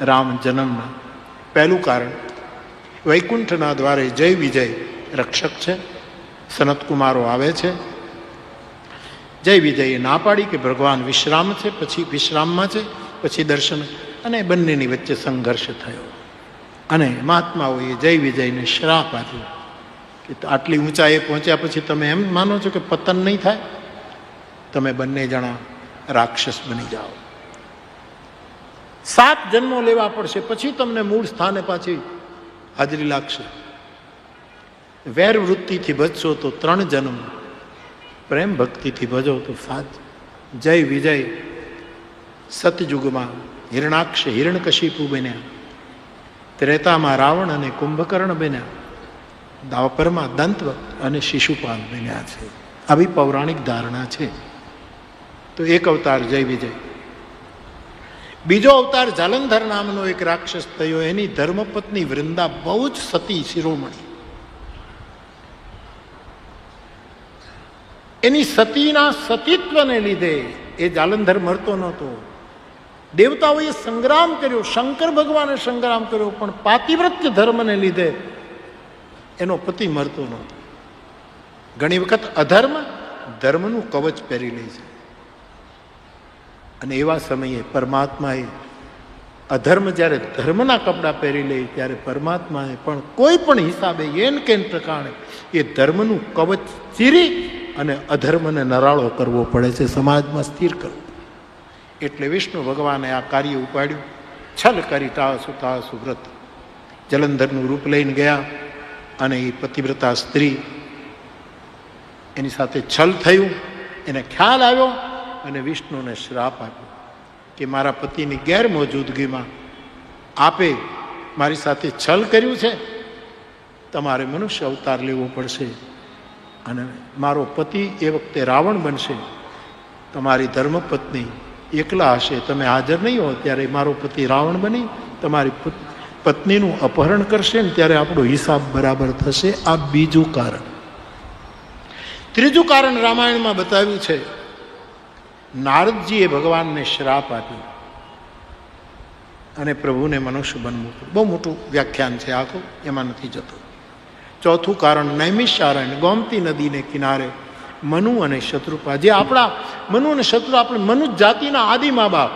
રામ જન્મના. પહેલું કારણ, વૈકુંઠના દ્વારે જય વિજય રક્ષક છે. સનતકુમારો આવે છે. જય વિજયે ના પાડી કે ભગવાન વિશ્રામ છે, પછી વિશ્રામમાં છે, પછી દર્શન. અને બંનેની વચ્ચે સંઘર્ષ થયો. અને મહાત્માઓએ જય વિજયને શ્રાપ આપ્યો. કે આટલી ઊંચાઈએ પહોંચ્યા પછી તમે એમ માનો છો કે પતન નહીં થાય? તમે બંને જણા રાક્ષસ બની જાઓ. સાત જન્મો લેવા પડશે, પછી તમને મૂળ સ્થાને પાછી હાજરી લાગશે. વેર વૃત્તિથી ભજશો તો ત્રણ જન્મ, પ્રેમ ભક્તિથી ભજો તો સાત. જય વિજય, સતયુગમાં હિરણાક્ષ હિરણકશિપુ બન્યા, ત્રેતામાં રાવણ અને કુંભકર્ણ બન્યા દાપરમાં દંત અને શિશુપાલ બન્યા છે. આવી પૌરાણિક ધારણા છે. તો એક અવતાર, જય વિજય. બીજો અવતાર જાલંધર નામનો એક રાક્ષસ થયો. એની ધર્મપત્ની વૃંદા બહુ જ સતી શિરોમણી. એની સતીના સતીત્વને લીધે એ જાલંધર મરતો નહોતો. દેવતાઓએ સંગ્રામ કર્યો, શંકર ભગવાને સંગ્રામ કર્યો, પણ પાતિવ્રત્ય ધર્મને લીધે એનો પતિ મરતો નહોતો. ઘણી વખત અધર્મ ધર્મનું કવચ પહેરી લે છે. અને એવા સમયે પરમાત્માએ અધર્મ જ્યારે ધર્મના કપડાં પહેરી લે ત્યારે પરમાત્માએ પણ કોઈ પણ હિસાબે એન કેન પ્રકારે એ ધર્મનું કવચ ચીરી અને અધર્મને નરાળો કરવો પડે છે. સમાજમાં સ્થિર કરવો એટલે વિષ્ણુ ભગવાને આ કાર્ય ઉપાડ્યું. છલ કરી તાસુ તાસુ વ્રત. જલંધરનું રૂપ લઈને ગયા અને એ પતિવ્રતા સ્ત્રી એની સાથે છલ થયું. એને ખ્યાલ આવ્યો અને વિષ્ણુને શ્રાપ આપ્યો કે મારા પતિની ગેરમોજૂદગીમાં આપે મારી સાથે છલ કર્યું છે? તમારે મનુષ્ય અવતાર લેવો પડશે અને મારો પતિ એ વખતે રાવણ બનશે. તમારી ધર્મપત્ની એકલા હશે. તમે હાજર નહીં હો ત્યારે મારો પતિ રાવણ બની, તમારી પત્નીનું અપહરણ કરશે ને ત્યારે આપણો હિસાબ બરાબર થશે. આ બીજું કારણ. ત્રીજું કારણ રામાયણમાં બતાવ્યું છે નારદજીએ ભગવાનને શ્રાપ આપ્યો. અને પ્રભુને મનુષ્ય બનવું. બહુ મોટું વ્યાખ્યાન છે આખું એમાં નથી જતું. ચોથું કારણ, નૈમિષારણ્ય, ગોમતી નદીને કિનારે મનુ અને શત્રુપા. જે આપણા મનુ અને શત્રુ આપણે મનુ જાતિના આદિ મા બાપ.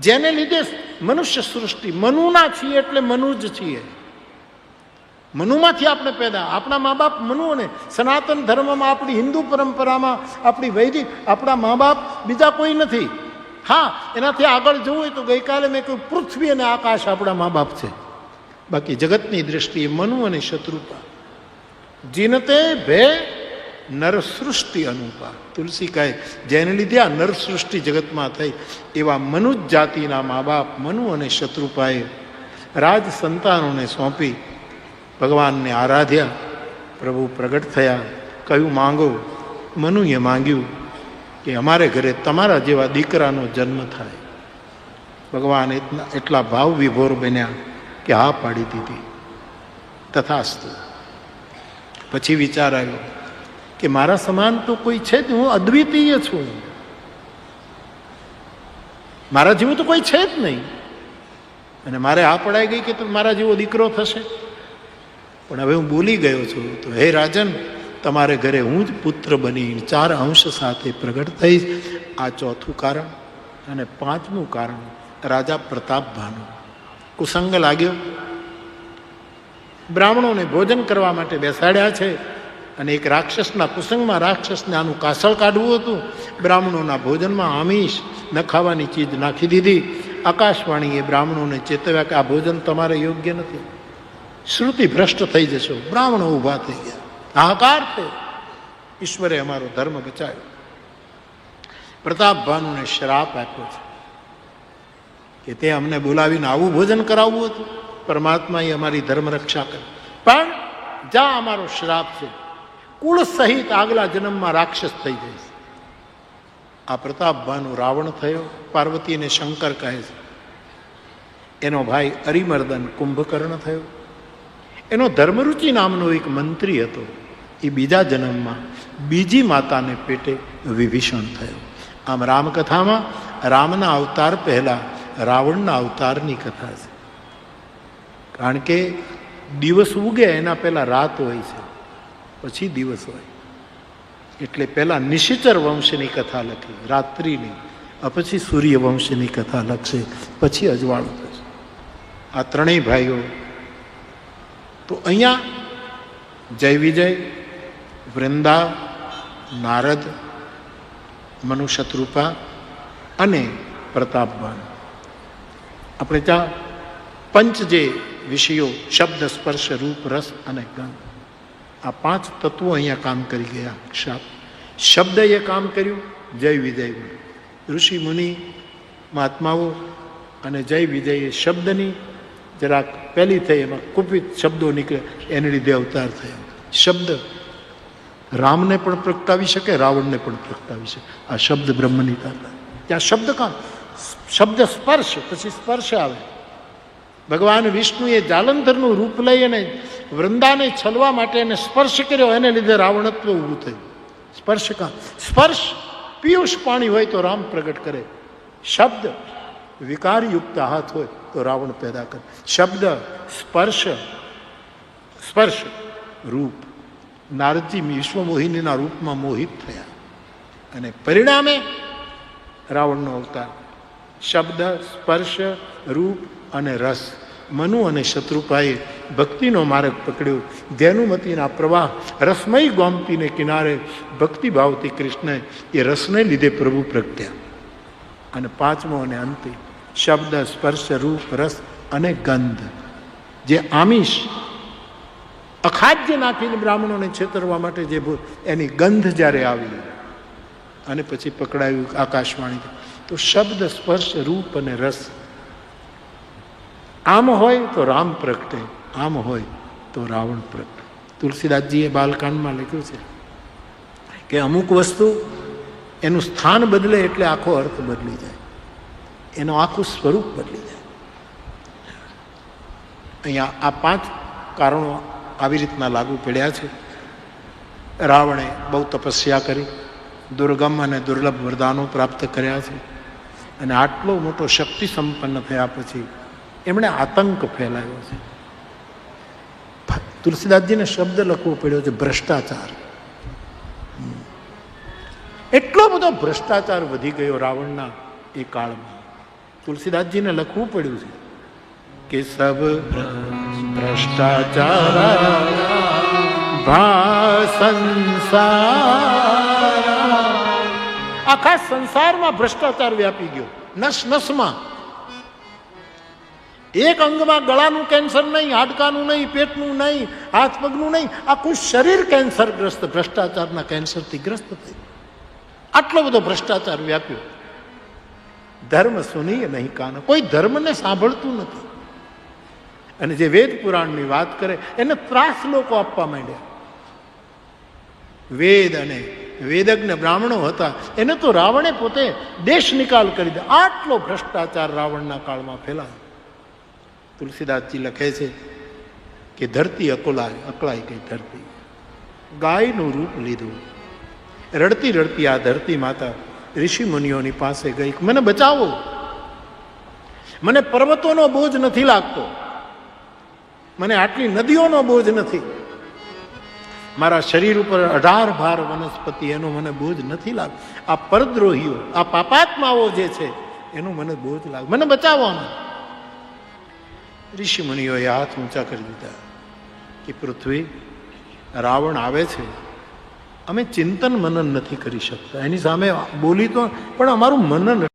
જેને લીધે મનુષ્ય સૃષ્ટિ, મનુના છીએ એટલે મનુ જ છીએ. મનુમાંથી આપણે પેદા. આપણા મા બાપ મનુ અને સનાતન ધર્મમાં આપણી હિન્દુ પરંપરામાં આપણી વૈદિક આપણા મા બાપ બીજા કોઈ નથી. હા, એનાથી આગળ જવું હોય તો ગઈકાલે મેં કહ્યું, પૃથ્વી અને આકાશ આપણા મા બાપ છે. બાકી જગતની દ્રષ્ટિએ મનુ અને શત્રુપા જીનતે ભે નરસૃષ્ટિ અનુપા. તુલસી કહે જેને લીધે આ નરસૃષ્ટિ જગતમાં થઈ, એવા મનુજ જાતિના મા બાપ મનુ અને શત્રુપાએ રાજ સંતાનોને સોંપી ભગવાનને આરાધ્યા, પ્રભુ પ્રગટ થયા કયું માંગો. મનુએ માંગ્યું કે અમારે ઘરે તમારા જેવા દીકરાનો જન્મ થાય. ભગવાન એટલા એટલા ભાવ વિભોર બન્યા કે હા પાડી દીધી. તથાસ્તુ. પછી વિચાર આવ્યો કે મારા સમાન તો કોઈ છે જ, હું અદ્વિતીય છું. મારા જેવું તો કોઈ છે જ નહીં. અને મારે આ પડાઈ ગઈ કે તો મારા જેવો દીકરો થશે? પણ હવે હું બોલી ગયો છું તો હે રાજન, તમારે ઘરે હું જ પુત્ર બની ચાર અંશ સાથે પ્રગટ થઈશ. આ ચોથું કારણ અને પાંચમું કારણ રાજા પ્રતાપ ભાનુ કુસંગ લાગ્યો. બ્રાહ્મણોને ભોજન કરવા માટે બેસાડ્યા છે અને એક રાક્ષસના કુસંગમાં રાક્ષસને આનું કાસળ કાઢવું હતું. બ્રાહ્મણોના ભોજનમાં આમિષ ન ખાવાની ચીજ નાખી દીધી. આકાશવાણીએ બ્રાહ્મણોને ચેતવ્યા કે આ ભોજન તમારે યોગ્ય નથી. શ્રુતિ ભ્રષ્ટ થઈ જશો. બ્રાહ્મણો ઊભા થઈ ગયા. હાહાકાર થયો ઈશ્વરે અમારો ધર્મ બચાવ્યો. પ્રતાપ ભાનુને શ્રાપ આપ્યો છે કે તે અમને બોલાવીને આવું ભોજન કરાવવું હતું. પરમાત્માએ અમારી ધર્મ રક્ષા કરી. પણ જા અમારો શ્રાપ છે, કુળ સહિત આગલા જન્મમાં રાક્ષસ થઈ જઈશ આ પ્રતાપ ભાનુ રાવણ થયો. પાર્વતીને શંકર કહે છે. એનો ભાઈ અરિમર્દન કુંભકર્ણ થયો. એનો ધર્મરુચિ નામનો એક મંત્રી હતો. એ બીજા જન્મમાં બીજી માતાને પેટે વિભીષણ થયો. આમ રામકથામાં રામના અવતાર પહેલા રાવણના અવતારની કથા છે. કારણ કે દિવસ ઉગે એના પહેલા રાત હોય છે. પછી દિવસ હોય. એટલે પહેલા નિશિચર વંશની કથા લખી, રાત્રિની પછી સૂર્ય વંશની કથા લખશે, પછી અજવાળું થશે. આ ત્રણેય ભાઈઓ તો અહીંયા જય વિજય, વૃંદા, નારદ મનુ શત્રુપા અને પ્રતાપવાન આપણે ત્યાં પંચ જે વિષયો, શબ્દ, સ્પર્શ, રૂપ, રસ અને ગંધ, આ પાંચ તત્વો અહીંયા કામ કરી ગયા. શબ્દ એ કામ કર્યું, જય વિજય. ઋષિ મુનિ, મહાત્માઓ અને જય વિજય એ શબ્દની જરાક પહેલી થઈ એમાં કુપિત શબ્દો નીકળે એને લીધે અવતાર થયા. શબ્દ. રામને પણ પ્રગટાવી શકે, રાવણને પણ પ્રગટાવી શકે. આ શબ્દ બ્રહ્મની તાકાત. ત્યાં શબ્દ કાં શબ્દ સ્પર્શ, પછી સ્પર્શ આવે. ભગવાન વિષ્ણુએ જાલંધરનું રૂપ લઈ અને વૃંદાને છલવા માટે એને સ્પર્શ કર્યો, એને લીધે રાવણત્વ ઊભું થયું. સ્પર્શ કાં સ્પર્શ, પિયુષ પાણી હોય તો રામ પ્રગટ કરે. શબ્દ. વિકારયુક્ત હાથ હોય તો રાવણ પેદા કરે. શબ્દ, સ્પર્શ સ્પર્શ, રૂપ. નારદજી વિશ્વમોહિનીના રૂપમાં મોહિત થયા અને પરિણામે રાવણનો અવતાર. શબ્દ, સ્પર્શ, રૂપ અને રસ. મનુ અને શત્રુપાએ ભક્તિનો માર્ગ પકડ્યો. ધ્યાનુમતીના પ્રવાહ, રસમય ગોમતીને કિનારે ભક્તિભાવથી કૃષ્ણએ એ રસને લીધે પ્રભુ પ્રગટ્યા. અને પાંચમો અને અંતિમ શબ્દ, સ્પર્શ, રૂપ, રસ અને ગંધ. જે આમિષ અખાદ્ય નાખીને બ્રાહ્મણોને છેતરવા માટે જે એની ગંધ જ્યારે આવી અને પછી પકડાયું આકાશવાણી તો શબ્દ, સ્પર્શ, રૂપ અને રસ. આમ હોય તો રામ પ્રગટે, આમ હોય તો રાવણ પ્રગટે. તુલસીદાસજીએ બાલકાંડમાં લખ્યું છે કે અમુક વસ્તુ એનું સ્થાન બદલે એટલે આખો અર્થ બદલી જાય. એનું આખું સ્વરૂપ બદલી જાય. અહીંયા આ પાંચ કારણો આવી રીતના લાગુ પડ્યા છે. રાવણે બહુ તપસ્યા કરી, દુર્ગમ અને દુર્લભ વરદાનો પ્રાપ્ત કર્યા છે. અને આટલો મોટો શક્તિ સંપન્ન થયા પછી એમણે આતંક ફેલાયો છે. તુલસીદાસજીને શબ્દ લખવો પડ્યો છે ભ્રષ્ટાચાર. એટલો બધો ભ્રષ્ટાચાર વધી ગયો રાવણના એ કાળમાં. તુલસીદાસજીને લખવું પડ્યું છે કે સબ ભ્રષ્ટાચાર સંસાર આખા સંસારમાં ભ્રષ્ટાચાર વ્યાપી ગયો. નસ નસમાં. એક અંગમાં ગળાનું કેન્સર નહીં, હાડકાનું નહીં, પેટનું નહીં, હાથ પગનું નહીં, આખું શરીર કેન્સરગ્રસ્ત, ભ્રષ્ટાચારના કેન્સરથી ગ્રસ્ત થયું આટલો બધો ભ્રષ્ટાચાર વ્યાપ્યો. ધર્મ સુનીય નહીં કાન કોઈ ધર્મને સાંભળતું નથી. અને જે વેદ પુરાણની વાત કરે એને ત્રાસ લોકો આપવા માંડ્યા. વેદ અને વેદજ્ઞ બ્રાહ્મણો હતા એને તો રાવણે પોતે દેશ નિકાલ કરી દે આટલો ભ્રષ્ટાચાર રાવણના કાળમાં ફેલાયો. તુલસીદાસજી લખે છે કે ધરતી અકોલાય અકળાઈ ગઈ ધરતી. ગાયનું રૂપ લીધું. રડતી રડતી આ ધરતી માતા ઋષિ મુનિઓની પાસે ગઈ મને બચાવો. મને પર્વતોનો બોજ નથી લાગતો. મને આટલી નદીઓનો બોજ નથી. મારા શરીર ઉપર અઢાર ભાર વનસ્પતિ, એનો મને બોજ નથી લાગતો. આ પરદ્રોહીઓ, આ પાપાત્માઓ જે છે, એનો મને બોજ લાગે, મને બચાવો આમાં. ઋષિ મુનિઓએ હાથ ઊંચા કરી દીધા કે પૃથ્વી, રાવણ આવે છે. અમે ચિંતન મનન નથી કરી શકતા. એની સામે બોલી તો પણ અમારું મનન